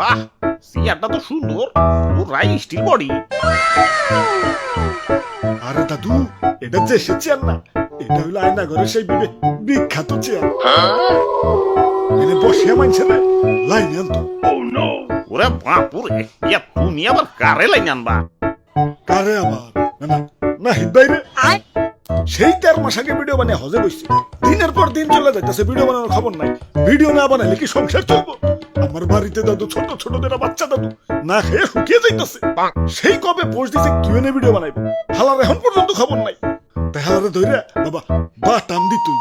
বাহ চেয়ারটা তো সুন্দর পুরাই স্টিল বডি। আরে দাদু এটা যে সে চেয়ার না এটা হলো আয়না ঘরে সেই বিবে- বিখ্যাত চেয়ার। এনে বসিয়া মানছে না লাইনে আনতো। ওরে বাপুরে ইয়া তুমি আবার কারে লাইন আনবা? কারে আবার? না না বাইরে সেই তের মাস আগে ভিডিও বানিয়ে হজে বসছে দিনের পর দিন চলে যাইতেছে ভিডিও বানানোর খবর নাই। ভিডিও না বানাইলে কি সংসার চলবো? আমার বাড়িতে দাদু ছোট ছোট দেরা বাচ্চা দাদু না খেয়ে শুকিয়ে যাইতেছে। সেই কবে পোস্ট দিছে কিউএনএ ভিডিও বানাইবো। হালার এখন পর্যন্ত খবর নাই। তাই হালারে ধরে বাবা বা টাম দি তুই।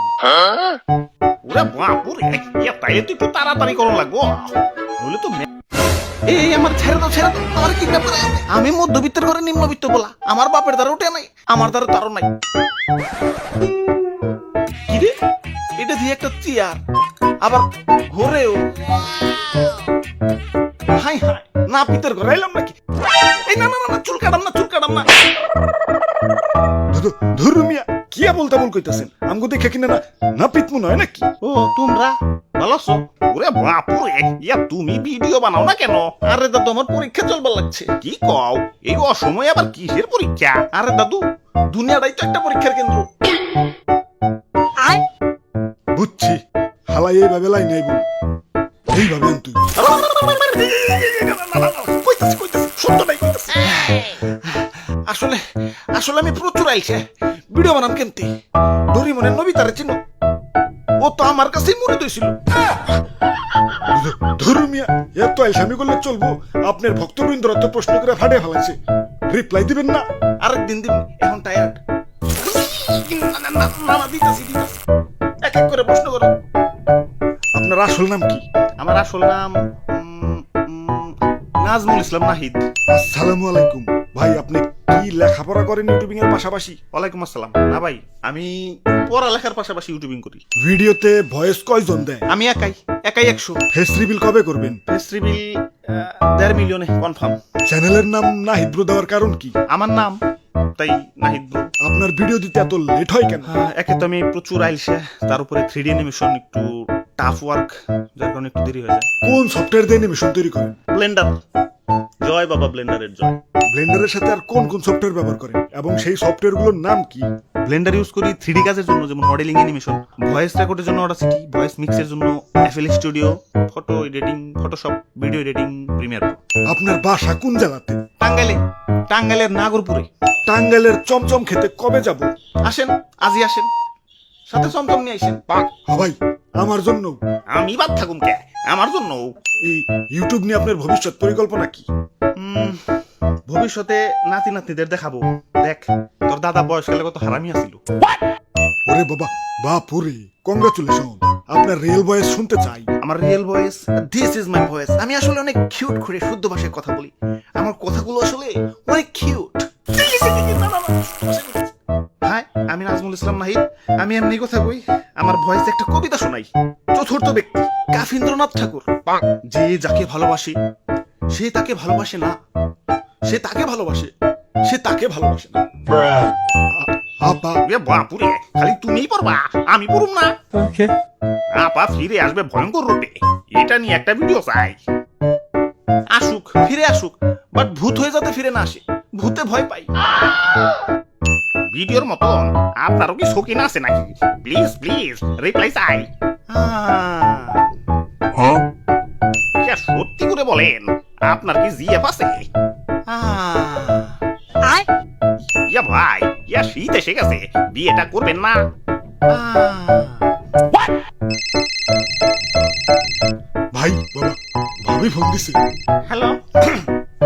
ওরে বাপুরে ইয়া তাইলে তো তাড়াতাড়ি করো লাগবো। নইলে তো এই আমার ছেড়ে দাও ছেড়ে দাও। আমার কি ব্যাপার? আমি মধ্যবিত্তের ঘরে নিম্নবিত্ত বলা। আমার বাপের দ্বারা উঠে নাই আমার দ্বারা তারও নাই। কি রে? এটা দিয়ে একটা চেয়ার আবার ঘরেও হাই হাই না পিতের ঘরে এলাম নাকি? এই না না না, না চুল কাটাম না চুল কাটাম না। দাদু কি বলতে বল কইতাছেন? আমগো দেখে কিনা না না পিতমু নয় নাকি? ও তোমরা ভালো আছো? ওরে বাপুরে ইয়া তুমি ভিডিও বানাও না কেন? আরে দাদু আমার পরীক্ষা চলবার লাগছে। কি কও এই অসময়ে আবার কিসের পরীক্ষা? আরে দাদু দুনিয়াটাই তো একটা পরীক্ষার কেন্দ্র। বুঝছি হালাই এইভাবে না। তুই কইতাছি কইতাছি সত্য নাই কইতাছি। আসলে আসলে আমি প্রচুর আইছে। ভিডিও বানাম কেনতে? ডরিমনের নবিতারে চিনো। ও তো আমার কাছেই মরে দইছিল ধরু মিয়া এত করলে চলবো? আপনার ভক্তবৃন্দরা তো প্রশ্ন করে ফাটে ফেলাছে রিপ্লাই দিবেন না। আরেকদিন দিন এখন টায়ার্ড না দিতাছি দিতাছি। এক এক করে প্রশ্ন করো। আপনার আসল নাম কি? আমার আসল নাম নাজমুল ইসলাম নাহিদ। আসসালামু আলাইকুম। ভাই আপনি কি লেখাপড়া করেন ইউটিউবিং এর পাশাপাশি? ওয়ালাইকুম আসসালাম। না ভাই আমি পড়ালেখার পাশাপাশি ইউটিউবিং করি। ভিডিওতে ভয়েস কয়জন দেয়? আমি একাই একাই একশো। ফেস রিভিল কবে করবেন? ফেস রিভিল দেড় মিলিয়নে কনফার্ম। চ্যানেলের নাম নাহিদ্র দেওয়ার কারণ কি? আমার নাম তাই নাহিদ ব্রো। আপনার ভিডিও দিতে এত লেট হয় কেন? আহ, একে তো আমি প্রচুর আইলসে তার উপরে থ্রি ডি অ্যানিমেশন একটু টাফ ওয়ার্ক যার কারণে একটু দেরি হয়ে যায়। কোন সফটওয়্যার দিয়ে অ্যানিমেশন তৈরি করেন? ব্লেন্ডার জয় বাবা ব্লেন্ডারের জয়। ব্লেন্ডারের সাথে আর কোন কোন সফটওয়্যার ব্যবহার করেন? এবং সেই সফটওয়্যারগুলোর নাম কি? ব্লেন্ডার ইউজ করি থ্রি কাজের জন্য যেমন মডেলিং অ্যানিমেশন ভয়েস রেকর্ডের জন্য অডাসিটি ভয়েস মিক্সের জন্য FL studio photo editing Photoshop video editing Premiere Pro আপনার বাসা কোন জেলাতে? টাঙ্গাইলে টাঙ্গাইলের নাগরপুরে। টাঙ্গাইলের চমচম খেতে কবে যাব? আসেন আজই আসেন। সাথে চমচম নিয়ে আসেন। ভাই আমার জন্য আমি বাদ থাকুম কে আমার জন্য এই ইউটিউব নিয়ে আপনার ভবিষ্যৎ পরিকল্পনা কি ভবিষ্যতে নাতি নাতনিদের দেখাবো দেখ তোর দাদা বয়সকালে কত হারামি আছিল ওরে বাবা বাপুরে কংগ্রাচুলেশন আপনার রিয়েল ভয়েস শুনতে চাই আমার real voice this is my voice আমি আসলে অনেক কিউট করে শুদ্ধ ভাষায় কথা বলি আমার কথাগুলো আসলে অনেক কিউট নাজমুল ইসলাম নাহিদ আমি এমনি কথা কই আমার ভয়েস একটা কবিতা শোনাই। চতুর্থ ব্যক্তি কাফিন্দ্রনাথ ঠাকুর। যে যাকে ভালোবাসে সে তাকে ভালোবাসে না। সে তাকে ভালোবাসে সে তাকে ভালোবাসে না। আপা এ বাপুরে খালি তুমিই পড়বা আমি পড়ুম না। আপা ফিরে আসবে ভয়ঙ্কর রূপে এটা নিয়ে একটা ভিডিও চাই। আসুক ফিরে আসুক বাট ভূত হয়ে যাতে ফিরে না আসে ভূতে ভয় পাই ভিডিওর মতন আপনারও কি শৌখিন আছে নাকি? প্লিজ প্লিজ রিপ্লাই চাই। আহ, সত্যি করে বলেন আপনার কি জিএফ আছে? ইয়া ভাই ইয়া শীত এসে গেছে বিয়েটা করবেন না। ভাই বাবা ভাবি ফোন দিছে। হ্যালো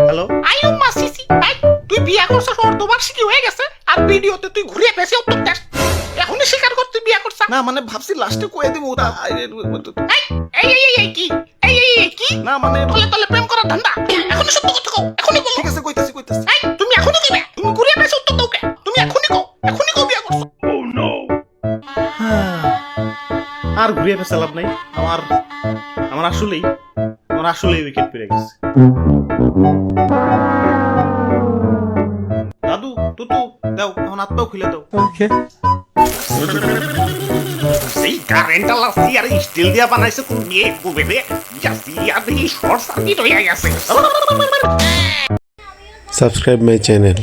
হ্যালো আইও মাসিসি আই তুই বিয়া করছিস অর্ধবার্ষিকী হয়ে গেছে। ভিডিওতে তুই ঘুরিয়ে পেছে উত্তর দেশ। এখনই স্বীকার কর তুই বিয়া করছিস না মানে ভাবছি লাস্টে কয়ে দিব ওটা। এই এই এই কি? এই এই এই কি? না মানে তলে তলে প্রেম করার ধান্দা। এখনই সত্য কথা কও এখনই বলো। ঠিক আছে কইতাছি কইতাছি। এই তুমি এখনই কইবে? তুমি ঘুরিয়ে পেছে উত্তর দাও কে তুমি এখনই কও এখনই কও বিয়া করছ। আর ঘুরিয়ে ফেসে লাভ নাই। আমার আমার আসলেই আমার আসলেই উইকেট পেরে গেছে। দাদু তুতু এখন হাত পাও খুলে দাও। ওকে সেই কারেন্টাল আসি আর স্টিল দিয়া বানাইছে কোন বিয়ে করবে রে ইয়া আর দেখি শর্ট সার্কিট হয়ে গেছে। Subscribe my channel.